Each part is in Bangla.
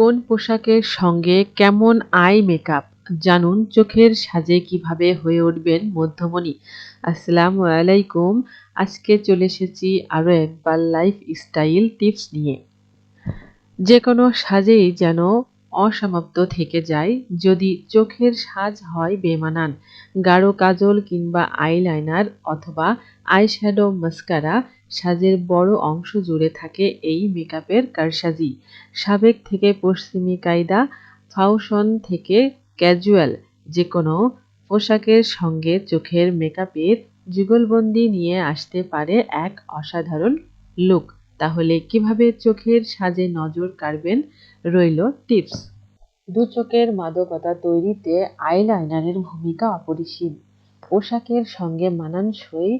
কোন পোশাকের সঙ্গে কেমন আই মেকআপ? জানুন চোখের সাজে কীভাবে হয়ে উঠবেন মধ্যমণি। আসসালাম আলাইকুম। আজকে চলে এসেছি আরও একবার লাইফ স্টাইল টিপস নিয়ে। যে কোনো সাজেই যেন অসমাপ্ত থেকে যায়। যদি চোখের সাজ হয় বেমানান, গাঢ় কাজল কিংবা আইলাইনার অথবা আইশ্যাডো মাস্কারা, সাজের বড় অংশ জুড়ে থাকে এই মেকআপের কারসাজি। সাবেক থেকে পশ্চিমী কায়দা, ফাউশন থেকে ক্যাজুয়াল যে কোনো পোশাকের সঙ্গে চোখের মেকআপের যুগলবন্দি নিয়ে আসতে পারে এক অসাধারণ লুক। তাহলে কীভাবে চোখের সাজে নজর কাড়বেন? রইল টিপস। দু চোখের মাদকতা তৈরিতে আইলাইনারের ভূমিকা অপরিসীম। পোশাকের সঙ্গে মানানসই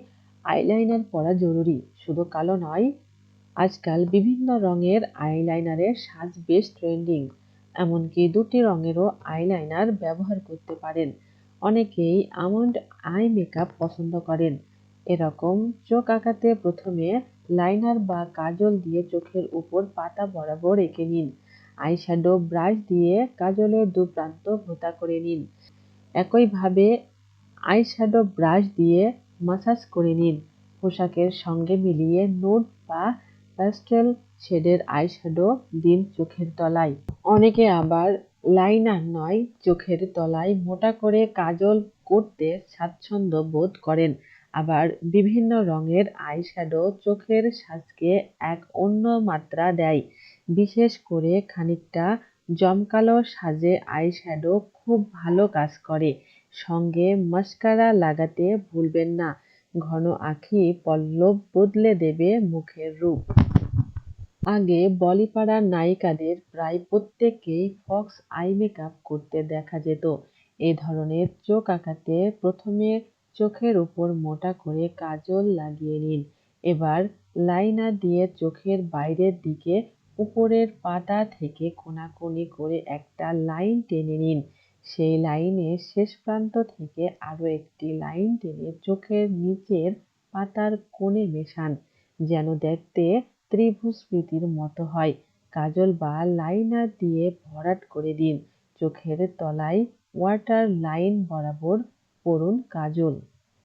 আইলাইনার পরা জরুরি, শুধু কালো নয়। আজকাল বিভিন্ন রঙের আইলাইনারের সাজ বেশ ট্রেন্ডিং, এমনকি দুটি রঙেরও আইলাইনার ব্যবহার করতে পারেন। অনেকেই আমন্ড আই মেকআপ পছন্দ করেন। এরকম চোখ আঁকাতে প্রথমে লাইনার বা কাজল দিয়ে চোখের উপর পাতা বরাবর এঁকে নিন। আইশ্যাডো ব্রাশ দিয়ে কাজলের দু প্রান্ত ভোতা করে নিন। একইভাবে আইশ্যাডো ব্রাশ দিয়ে মাসাজ করে নিন। পোশাকের সঙ্গে মিলিয়ে নোট বা প্যাস্টেল শেডের আইশ্যাডো দিন চোখের তলায়। অনেকে আবার লাইনার নয়, চোখের তলায় মোটা করে কাজল করতে স্বাচ্ছন্দ্য বোধ করেন। আবার বিভিন্ন রঙের আইশ্যাডো চোখের সাজকে এক অন্য মাত্রা দেয়। বিশেষ করে খানিকটা জমকালো সাজে আইশ্যাডো খুব ভালো কাজ করে। সঙ্গে মাস্কারা লাগাতে ভুলবেন না। ঘন আঁখি পল্লব বদলে দেবে মুখের রূপ। আগে বলিপাড়ার নায়িকাদের প্রায় প্রত্যেককেই ফক্স আই মেকআপ করতে দেখা যেত। এ ধরনের চোখ আঁকাতে প্রথমে চোখের উপর মোটা করে কাজল লাগিয়ে নিন। এবার লাইনার দিয়ে চোখের বাইরের দিকে উপরের পাতা থেকে কোনাকুনি করে একটা লাইন টেনে নিন। সেই লাইনের শেষ প্রান্ত থেকে আরও একটি লাইন টেনে চোখের নিচের পাতার কোণে মেশান, যেন দেখতে ত্রিভুজকৃতির মতো হয়। কাজল বা লাইনার দিয়ে ভরাট করে দিন। চোখের তলায় ওয়াটার লাইন বরাবর পরুন কাজল।